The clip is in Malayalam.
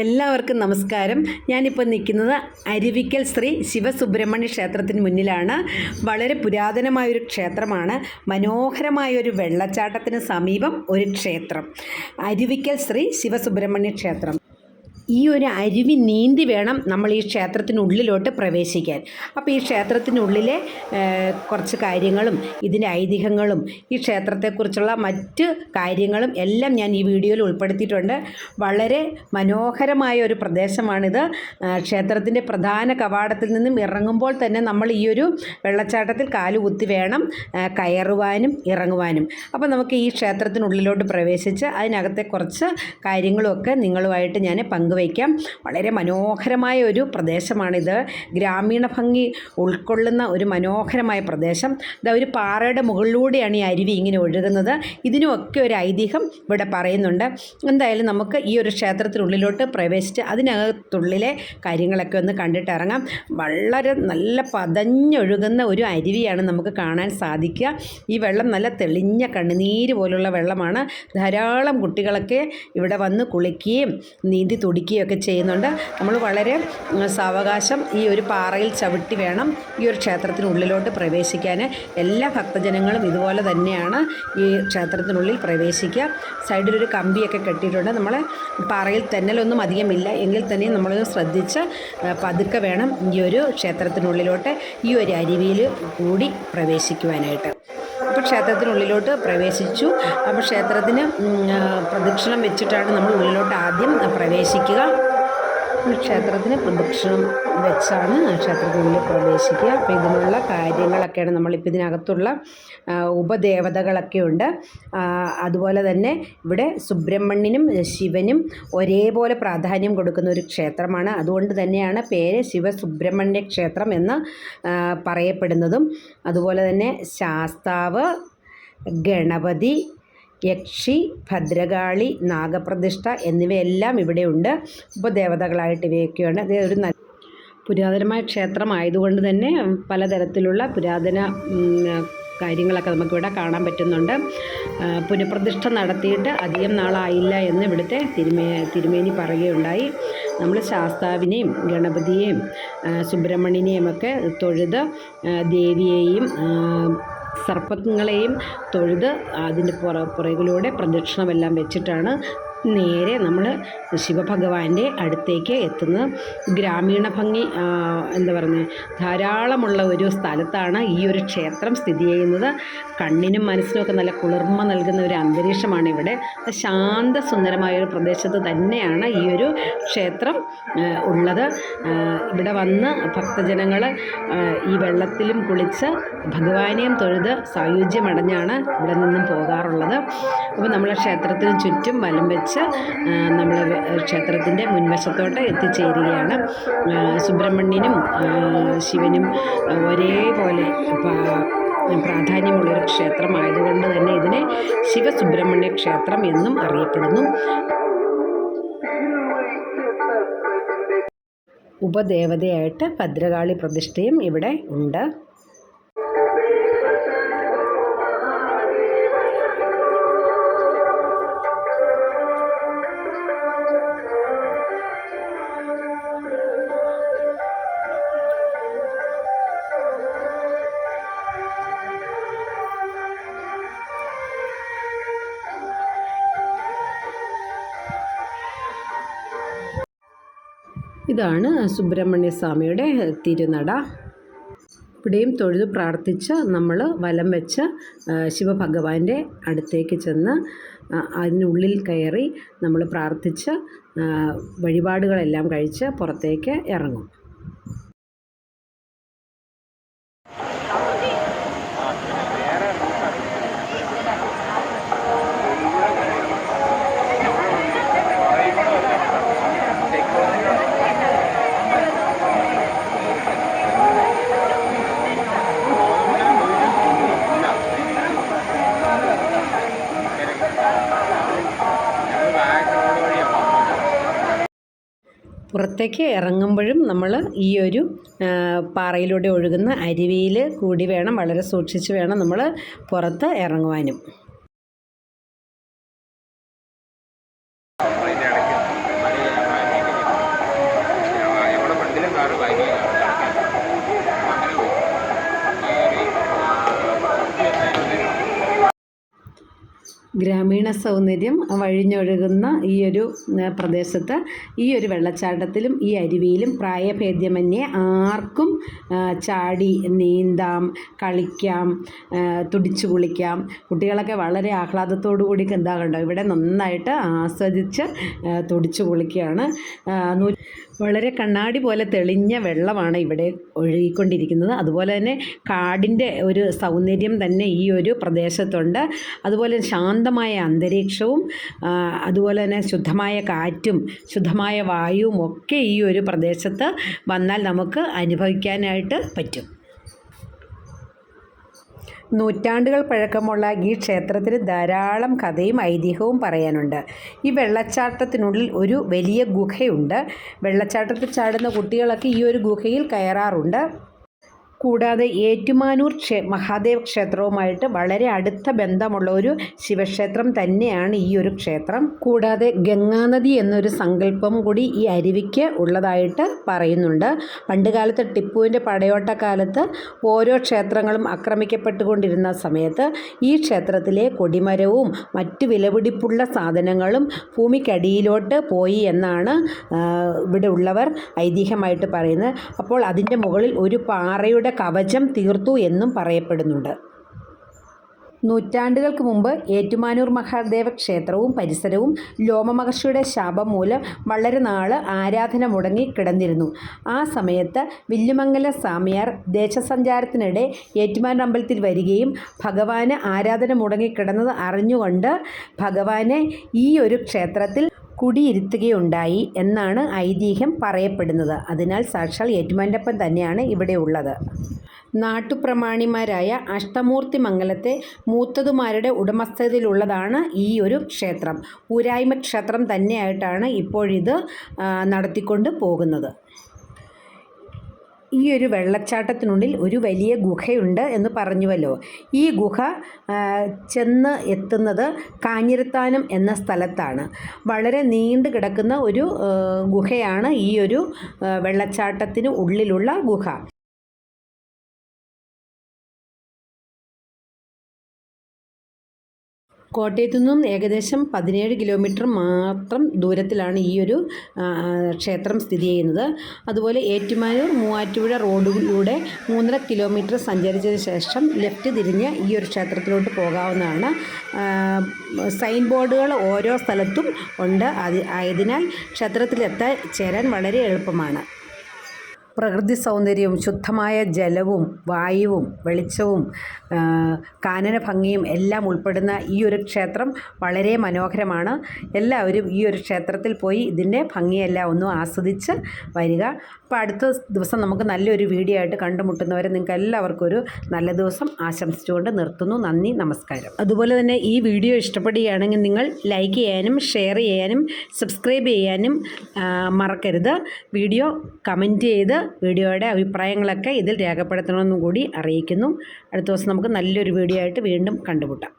എല്ലാവർക്കും നമസ്കാരം. ഞാനിപ്പോൾ നിൽക്കുന്നത് അരുവിക്കൽ ശ്രീ ശിവസുബ്രഹ്മണ്യ ക്ഷേത്രത്തിന് മുന്നിലാണ്. വളരെ പുരാതനമായൊരു ക്ഷേത്രമാണ്. മനോഹരമായൊരു വെള്ളച്ചാട്ടത്തിന് സമീപം ഒരു ക്ഷേത്രം. അരുവിക്കൽ ശ്രീ ശിവസുബ്രഹ്മണ്യ ക്ഷേത്രം. ഈ ഒരു അരുവി നീന്തി വേണം നമ്മൾ ഈ ക്ഷേത്രത്തിനുള്ളിലോട്ട് പ്രവേശിക്കാൻ. അപ്പോൾ ഈ ക്ഷേത്രത്തിനുള്ളിലെ കുറച്ച് കാര്യങ്ങളും ഇതിന്റെ ഐതിഹ്യങ്ങളും ഈ ക്ഷേത്രത്തെക്കുറിച്ചുള്ള മറ്റ് കാര്യങ്ങളും എല്ലാം ഞാൻ ഈ വീഡിയോയിൽ ഉൾപ്പെടുത്തിയിട്ടുണ്ട്. വളരെ മനോഹരമായ ഒരു പ്രദേശമാണിത്. ക്ഷേത്രത്തിന്റെ പ്രധാന കവാടത്തിൽ നിന്നും ഇറങ്ങുമ്പോൾ തന്നെ നമ്മൾ ഈ ഒരു വെള്ളച്ചാട്ടത്തിൽ കാലുകുത്തി വേണം കയറുവാനും ഇറങ്ങുവാനും. അപ്പോൾ നമുക്ക് ഈ ക്ഷേത്രത്തിനുള്ളിലോട്ട് പ്രവേശിച്ച് അതിനകത്തെ കുറച്ച് കാര്യങ്ങളുമൊക്കെ നിങ്ങളുമായിട്ട് ഞാൻ പങ്കുവയ്ക്കാം. വളരെ മനോഹരമായ ഒരു പ്രദേശമാണിത്. ഗ്രാമീണ ഭംഗി ഉൾക്കൊള്ളുന്ന ഒരു മനോഹരമായ പ്രദേശം. ഇതാ ഒരു പാറയുടെ മുകളിലൂടെയാണ് ഈ അരുവി ഇങ്ങനെ ഒഴുകുന്നത്. ഇതിനുമൊക്കെ ഒരു ഐതിഹ്യം ഇവിടെ പറയുന്നുണ്ട്. എന്തായാലും നമുക്ക് ഈ ഒരു ക്ഷേത്രത്തിനുള്ളിലോട്ട് പ്രവേശിച്ച് അതിനകത്തുള്ളിലെ കാര്യങ്ങളൊക്കെ ഒന്ന് കണ്ടിട്ട് ഇറങ്ങാം. വളരെ നല്ല പതഞ്ഞൊഴുകുന്ന ഒരു അരുവിയാണ് നമുക്ക് കാണാൻ സാധിക്കുക. ഈ വെള്ളം നല്ല തെളിഞ്ഞ കണ്ണുനീര് പോലുള്ള വെള്ളമാണ്. ധാരാളം കുട്ടികളൊക്കെ ഇവിടെ വന്ന് കുളിക്കുകയും നീന്തി ഒക്കെ ചെയ്യുന്നുണ്ട്. നമ്മൾ വളരെ സാവകാശം ഈ ഒരു പാറയിൽ ചവിട്ടി വേണം ഈ ഒരു ക്ഷേത്രത്തിനുള്ളിലോട്ട് പ്രവേശിക്കാൻ എല്ലാ ഭക്തജനങ്ങളും ഇതുപോലെ തന്നെയാണ് ഈ ക്ഷേത്രത്തിനുള്ളിൽ പ്രവേശിക്കുക. സൈഡിലൊരു കമ്പിയൊക്കെ കെട്ടിയിട്ടുണ്ട്. നമ്മൾ പാറയിൽ തെന്നലൊന്നും അധികമില്ല എങ്കിൽ തന്നെ നമ്മൾ ശ്രദ്ധിച്ച് പതുക്കെ വേണം ഈ ഒരു ക്ഷേത്രത്തിനുള്ളിലോട്ട് ഈ ഒരു അരുവിയിൽ കൂടി പ്രവേശിക്കുവാനായിട്ട്. അപ്പോൾ ക്ഷേത്രത്തിനുള്ളിലോട്ട് പ്രവേശിച്ചു. അപ്പോൾ ക്ഷേത്രത്തിന് പ്രദക്ഷിണം വെച്ചിട്ടാണ് നമ്മൾ ഉള്ളിലോട്ട് ആദ്യം പ്രവേശിക്കുക. ക്ഷേത്രത്തിന് പ്രദക്ഷിണം വെച്ചാണ് ക്ഷേത്രത്തിനുള്ളിൽ പ്രവേശിക്കുക. അപ്പോൾ ഇതിനുള്ള കാര്യങ്ങളൊക്കെയാണ് നമ്മളിപ്പോൾ ഇതിനകത്തുള്ള ഉപദേവതകളൊക്കെ ഉണ്ട് അതുപോലെ തന്നെ ഇവിടെ സുബ്രഹ്മണ്യനും ശിവനും ഒരേപോലെ പ്രാധാന്യം കൊടുക്കുന്ന ഒരു ക്ഷേത്രമാണ്. അതുകൊണ്ട് തന്നെയാണ് പേര് ശിവസുബ്രഹ്മണ്യ ക്ഷേത്രം എന്ന് പറയപ്പെടുന്നതും. അതുപോലെ തന്നെ ശാസ്താവ് ഗണപതി യക്ഷി ഭദ്രകാളി നാഗപ്രതിഷ്ഠ എന്നിവയെല്ലാം ഇവിടെയുണ്ട്. ഉപദേവതകളായിട്ട് ഇവയൊക്കെയാണ് ഇത് ഒരു നല്ല പുരാതനമായ ക്ഷേത്രമായതുകൊണ്ട് തന്നെ പലതരത്തിലുള്ള പുരാതന കാര്യങ്ങളൊക്കെ നമുക്കിവിടെ കാണാൻ പറ്റുന്നുണ്ട്. പുനഃപ്രതിഷ്ഠ നടത്തിയിട്ട് അധികം നാളായില്ല എന്ന് ഇവിടുത്തെ തിരുമേ തിരുമേനി പറയുകയുണ്ടായി. നമ്മൾ ശാസ്താവിനെയും ഗണപതിയെയും സുബ്രഹ്മണ്യനെയുമൊക്കെ തൊഴുത് ദേവിയെയും സർപ്പങ്ങളെയും തൊഴുത് അതിന്റെ പുറ പുറകിലൂടെ പ്രദക്ഷിണമെല്ലാം വെച്ചിട്ടാണ് നേരെ നമ്മൾ ശിവഭഗവാന്റെ അടുത്തേക്ക് എത്തുന്നത്. ഗ്രാമീണ ഭംഗി എന്താ പറയുന്നത് ധാരാളമുള്ള ഒരു സ്ഥലത്താണ് ഈ ഒരു ക്ഷേത്രം സ്ഥിതി ചെയ്യുന്നത്. കണ്ണിനും മനസ്സിനുമൊക്കെ നല്ല കുളിർമ നൽകുന്ന ഒരു അന്തരീക്ഷമാണ് ഇവിടെ. ശാന്തസുന്ദരമായ ഒരു പ്രദേശത്ത് തന്നെയാണ് ഈ ഒരു ക്ഷേത്രം ഉള്ളത്. ഇവിടെ വന്ന് ഭക്തജനങ്ങൾ ഈ വെള്ളത്തിലും കുളിച്ച് ഭഗവാനെയും തൊഴുത് സായുജ്യമടഞ്ഞാണ് ഇവിടെ നിന്നും പോകാറുള്ളത്. അപ്പോൾ നമ്മൾ ക്ഷേത്രത്തിന് ചുറ്റും വലം വെച്ച് നമ്മൾ ക്ഷേത്രത്തിന്റെ മുൻവശത്തോട്ട് എത്തിച്ചേരുകയാണ്. സുബ്രഹ്മണ്യനും ശിവനും ഒരേപോലെ പ്രാധാന്യമുള്ളൊരു ക്ഷേത്രമായതുകൊണ്ട് തന്നെ ഇതിനെ ശിവസുബ്രഹ്മണ്യ ക്ഷേത്രം എന്നും അറിയപ്പെടുന്നു. ഉപദേവതയായിട്ട് ഭദ്രകാളി പ്രതിഷ്ഠയും ഇവിടെ ഉണ്ട്. ഇതാണ് സുബ്രഹ്മണ്യ സ്വാമിയുടെ തിരുനട. ഇവിടെയും തൊഴുത് പ്രാർത്ഥിച്ച് നമ്മൾ വലം വെച്ച് ശിവഭഗവാന്റെ അടുത്തേക്ക് ചെന്ന് അതിനുള്ളിൽ കയറി നമ്മൾ പ്രാർത്ഥിച്ച് വഴിപാടുകളെല്ലാം കഴിച്ച് പുറത്തേക്ക് ഇറങ്ങും. പുറത്തേക്ക് ഇറങ്ങുമ്പോഴും നമ്മൾ ഈ ഒരു പാറയിലൂടെ ഒഴുകുന്ന അരുവിയിൽ കൂടി വേണം വളരെ സൂക്ഷിച്ച് വേണം നമ്മൾ പുറത്ത് ഇറങ്ങുവാനും. ഗ്രാമീണ സൗന്ദര്യം വഴിഞ്ഞൊഴുകുന്ന ഈ ഒരു പ്രദേശത്ത് ഈ ഒരു വെള്ളച്ചാട്ടത്തിലും ഈ അരുവിയിലും പ്രായഭേദ്യമന്യേ ആർക്കും ചാടി നീന്താം കളിക്കാം തുടിച്ചു കുളിക്കാം. കുട്ടികളൊക്കെ വളരെ ആഹ്ലാദത്തോടു കൂടി എന്താ കണ്ടോ ഇവിടെ നന്നായിട്ട് ആസ്വദിച്ച് തുടിച്ചു കുളിക്കുകയാണ്. വളരെ കണ്ണാടി പോലെ തെളിഞ്ഞ വെള്ളമാണ് ഇവിടെ ഒഴുകിക്കൊണ്ടിരിക്കുന്നത്. അതുപോലെ തന്നെ കാടിന്റെ ഒരു സൗന്ദര്യം തന്നെ ഈ ഒരു പ്രദേശത്തുണ്ട്. അതുപോലെ ശാന്തമായ അന്തരീക്ഷവും അതുപോലെ തന്നെ ശുദ്ധമായ കാറ്റും ശുദ്ധമായ വായുവും ഒക്കെ ഈ ഒരു പ്രദേശത്ത് വന്നാൽ നമുക്ക് അനുഭവിക്കാനായിട്ട് പറ്റും. നൂറ്റാണ്ടുകൾ പഴക്കമുള്ള ഈ ക്ഷേത്രത്തിന് ധാരാളം കഥയും ഐതിഹ്യവും പറയാനുണ്ട്. ഈ വെള്ളച്ചാട്ടത്തിനുള്ളിൽ ഒരു വലിയ ഗുഹയുണ്ട്. വെള്ളച്ചാട്ടത്തിൽ ചാടുന്ന കുട്ടികളൊക്കെ ഈ ഒരു ഗുഹയിൽ കയറാറുണ്ട്. കൂടാതെ ഏറ്റുമാനൂർ ക്ഷേ മഹാദേവ് ക്ഷേത്രവുമായിട്ട് വളരെ അടുത്ത ബന്ധമുള്ള ഒരു ശിവക്ഷേത്രം തന്നെയാണ് ഈ ഒരു ക്ഷേത്രം. കൂടാതെ ഗംഗാനദി എന്നൊരു സങ്കല്പം കൂടി ഈ അരുവിക്ക് ഉള്ളതായിട്ട് പറയുന്നുണ്ട്. പണ്ടുകാലത്ത് ടിപ്പുവിന്റെ പടയോട്ടക്കാലത്ത് ഓരോ ക്ഷേത്രങ്ങളും ആക്രമിക്കപ്പെട്ടുകൊണ്ടിരുന്ന സമയത്ത് ഈ ക്ഷേത്രത്തിലെ കൊടിമരവും മറ്റു വിലപിടിപ്പുള്ള സാധനങ്ങളും ഭൂമിക്കടിയിലോട്ട് പോയി എന്നാണ് ഇവിടെ ഉള്ളവർ ഐതിഹ്യമായിട്ട് പറയുന്നത്. അപ്പോൾ അതിന്റെ മുകളിൽ ഒരു പാറയുടെ കവചം തീർത്തു എന്നും പറയപ്പെടുന്നുണ്ട്. നൂറ്റാണ്ടുകൾക്ക് മുമ്പ് ഏറ്റുമാനൂർ മഹാദേവ ക്ഷേത്രവും പരിസരവും ലോമമഹർഷിയുടെ ശാപം മൂലം വളരെ നാൾ ആരാധന മുടങ്ങി കിടന്നിരുന്നു. ആ സമയത്ത് വില്ലുമംഗല സ്വാമിയാർ ദേശസഞ്ചാരത്തിനിടെ ഏറ്റുമാനൂർ അമ്പലത്തിൽ വരികയും ഭഗവാന് ആരാധന മുടങ്ങിക്കിടന്നത് അറിഞ്ഞുകൊണ്ട് ഭഗവാനെ ഈ ഒരു ക്ഷേത്രത്തിൽ കുടിയിരുത്തുകയുണ്ടായി എന്നാണ് ഐതിഹ്യം പറയപ്പെടുന്നത്. അതിനാൽ സാക്ഷാൽ ഏറ്റുമാനപ്പൻ തന്നെയാണ് ഇവിടെ ഉള്ളത്. നാട്ടുപ്രമാണിമാരായ അഷ്ടമൂർത്തി മംഗലത്തെ മൂത്തതുമാരുടെ ഉടമസ്ഥതയിലുള്ളതാണ് ഈ ഒരു ക്ഷേത്രം. ഊരായ്മ ക്ഷേത്രം തന്നെയായിട്ടാണ് ഇപ്പോഴിത് നടത്തിക്കൊണ്ട് പോകുന്നത്. ഈ ഒരു വെള്ളച്ചാട്ടത്തിനുള്ളിൽ ഒരു വലിയ ഗുഹയുണ്ട് എന്ന് പറഞ്ഞുവല്ലോ. ഈ ഗുഹ ചെന്ന് എത്തുന്നത് കാഞ്ഞിരത്താനം എന്ന സ്ഥലത്താണ്. വളരെ നീണ്ടു കിടക്കുന്ന ഒരു ഗുഹയാണ് ഈ ഒരു വെള്ളച്ചാട്ടത്തിന് ഉള്ളിലുള്ള ഗുഹ. കോട്ടയത്തു നിന്നും ഏകദേശം പതിനേഴ് കിലോമീറ്റർ മാത്രം ദൂരത്തിലാണ് ഈ ഒരു ക്ഷേത്രം സ്ഥിതി ചെയ്യുന്നത്. അതുപോലെ ഏറ്റുമാനൂർ മൂവാറ്റുപുഴ റോഡിലൂടെ മൂന്നര കിലോമീറ്റർ സഞ്ചരിച്ചതിന് ശേഷം ലെഫ്റ്റ് തിരിഞ്ഞ് ഈ ഒരു ക്ഷേത്രത്തിലോട്ട് പോകാവുന്നതാണ്. സൈൻ ബോർഡുകൾ ഓരോ സ്ഥലത്തും ഉണ്ട്. അത് ആയതിനാൽ ക്ഷേത്രത്തിലെത്താൻ ചേരാൻ വളരെ എളുപ്പമാണ്. പ്രകൃതി സൗന്ദര്യവും ശുദ്ധമായ ജലവും വായുവും വെളിച്ചവും കാനന ഭംഗിയും എല്ലാം ഉൾപ്പെടുന്ന ഈ ഒരു ക്ഷേത്രം വളരെ മനോഹരമാണ്. എല്ലാവരും ഈ ഒരു ക്ഷേത്രത്തിൽ പോയി ഇതിന്റെ ഭംഗിയെല്ലാം ഒന്ന് ആസ്വദിച്ച് വരിക. അപ്പോൾ അടുത്ത ദിവസം നമുക്ക് നല്ലൊരു വീഡിയോ ആയിട്ട് കണ്ടുമുട്ടുന്നവരെ നിങ്ങൾക്ക് എല്ലാവർക്കും ഒരു നല്ല ദിവസം ആശംസിച്ചുകൊണ്ട് നിർത്തുന്നു. നന്ദി നമസ്കാരം. അതുപോലെ തന്നെ ഈ വീഡിയോ ഇഷ്ടപ്പെടുകയാണെങ്കിൽ നിങ്ങൾ ലൈക്ക് ചെയ്യാനും ഷെയർ ചെയ്യാനും സബ്സ്ക്രൈബ് ചെയ്യാനും മറക്കരുത്. വീഡിയോ കമന്റ് ചെയ്ത് വീഡിയോയുടെ അഭിപ്രായങ്ങളൊക്കെ ഇതിൽ രേഖപ്പെടുത്തണമെന്നും കൂടി അറിയിക്കുന്നു. അടുത്ത ദിവസം നമുക്ക് നല്ലൊരു വീഡിയോ ആയിട്ട് വീണ്ടും കണ്ടുമുട്ടാം.